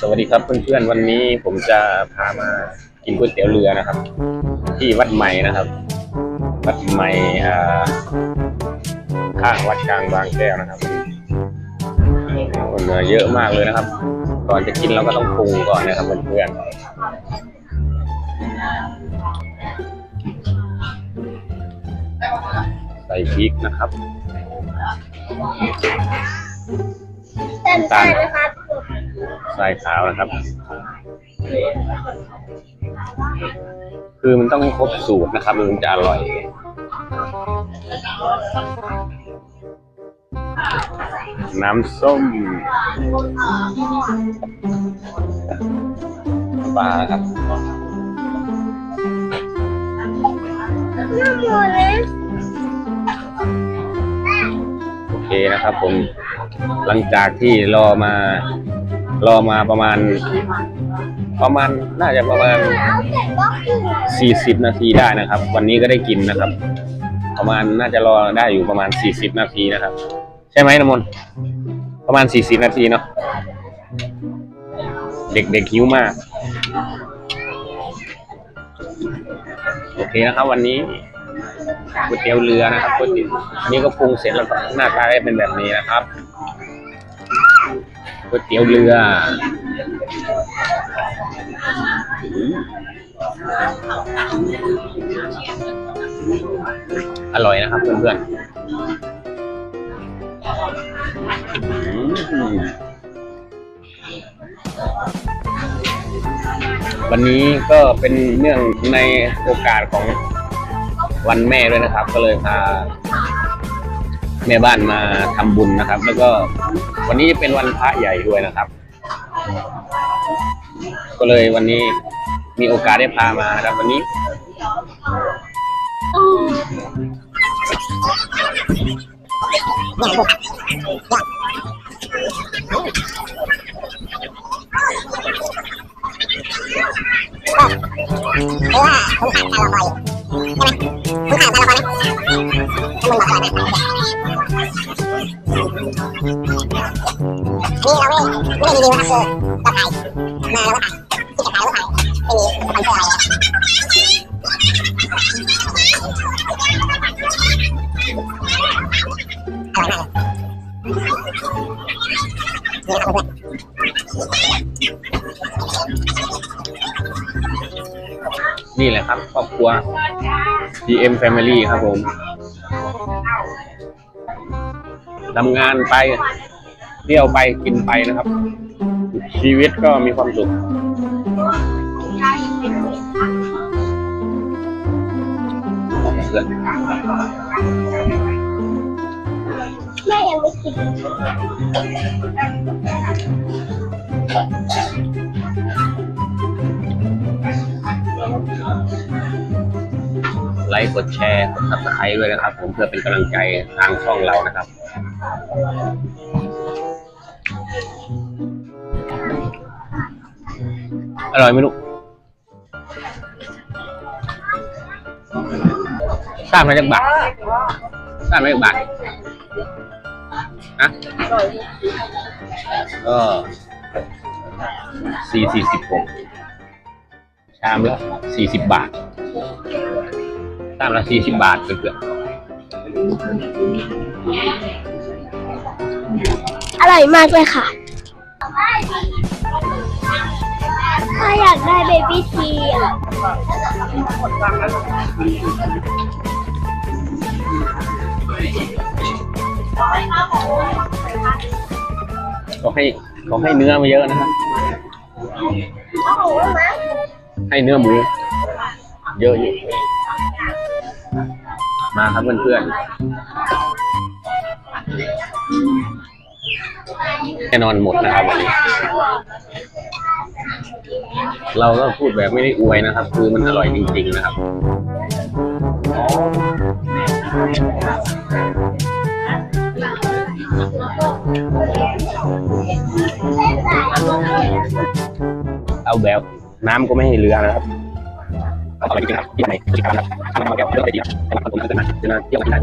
สวัสดีครับเพื่อนๆวันนี้ผมจะพามากินก๋วยเตี๋ยวเรือนะครับ ที่วัดใหม่นะครับ วัดใหม่ข้างวัดกลางบางแก้วนะครับคนเรือเยอะมากเลยนะครับ ก่อนจะกินเราก็ต้องปรุงก่อนนะครับเพื่อนๆใส่พริกนะครับเต็มใจไหมครับ ทรายขาวนะครับ คือมันต้องครบสูตรนะครับมันถึงจะอร่อยน้ำส้มปลาครับน้ำมันเลยโอเคนะครับผมหลังจากที่รอมา รอมาประมาณ ประมาณน่าจะประมาณเอาเสร็จก็คือสี่สิบนาทีได้นะครับ วันนี้ก็ได้กินนะครับ ประมาณน่าจะรอได้อยู่ประมาณสี่สิบนาทีนะครับ ใช่ไหมน้ำมนต์ประมาณสี่สิบนาทีเนาะเด็กๆหิวมาก โอเคนะครับ วันนี้ก๋วยเตี๋ยวเรือนะครับก๋วยเตี๋ยวนี่ก็ปรุงเสร็จแล้วก็หน้าตาได้เป็นแบบนี้นะครับ ก๋วยเตี๋ยวเรืออือร่อยนะครับเพื่อนๆ วันนี้ก็เป็นเนื่องในโอกาสของวันแม่ด้วยนะครับ ก็เลยพา แม่บ้านมาทำบุญนะครับ แล้วก็วันนี้เป็นวันพระใหญ่ด้วยนะครับ ก็เลยวันนี้มีโอกาสได้พามานะครับ วันนี้เพราะว่าผมผ่านการรอยใช่ไหม เราไม่ไม่ได้รีวิวนะคือเราถ่ายมาแล้วก็ถ่ายที่จะถ่ายแล้วก็ถ่ายไม่มีสปอนเซอร์อะไรเลยอร่อยมากนี่นะครับเพื่อนนี่แหละครับครอบครัว GM Family ครับผม ทำงานไปเที่ยวไปกินไปนะครับ ชีวิตก็มีความสุขเพื่อนแม่ยังไม่กิน ลค์กดแชร์กด subscribe ด้วยนะครับ ผมเพื่อเป็นกำลังใจทางช่องเรานะครับอร่อยไหมลูกทราบไหมจากบาททราบไหมจากบาทนะก็สี่สี่สิบหกชามละสี่สิบบาท ชามละสี่สิบบาทเกือบอร่อยมากเลยค่ะ ถ้าอยากได้เบบี้ทีอะๆเขาให้เขาให้เนื้อมาเยอะนะครับโอ้โหมาให้เนื้อหมูเยอะอยู่ มาครับเพื่อนๆแน่นอนหมดนะครับวันนี้ เราก็พูดแบบไม่ได้อวยนะครับ คือมันอร่อยจริง ๆ นะครับเอาแบบน้ำก็ไม่ให้เหลือนะครับ อาไปจริงๆครับที่ไหนที่การนะทำมาแบบเรื่องอะไรดีครับแต่ว่าผมจะมาจะมาเที่ยวที่ไหน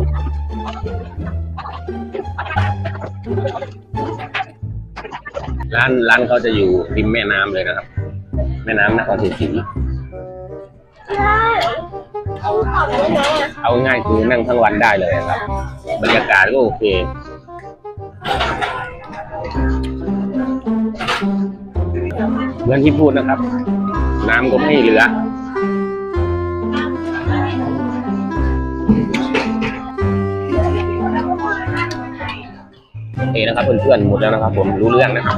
ร้านร้านเขาจะอยู่ริมแม่น้ำเลยนะครับ แม่น้ำนครศรีศรีเอาง่ายคือนั่งทั้งวันได้เลยครับ บรรยากาศก็โอเคเหมือนที่พูดนะครับ น้ำก็ไม่เหลือ เคนะครับเพื่อนๆหมดแล้วนะครับ ผมรู้เรื่องนะครับ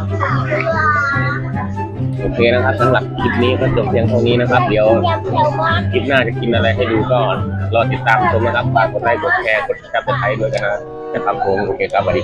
โอเคนะครับสำหรับคลิปนี้ก็จบเพียงเท่านี้นะครับ เดี๋ยวคลิปหน้าจะกินอะไรให้ดูก็รอติดตามชมนะครับฝากกดไลค์กดแชร์กดซับสไครต์ด้วยกันะครับนะครับผมโอเคครับสวัสดี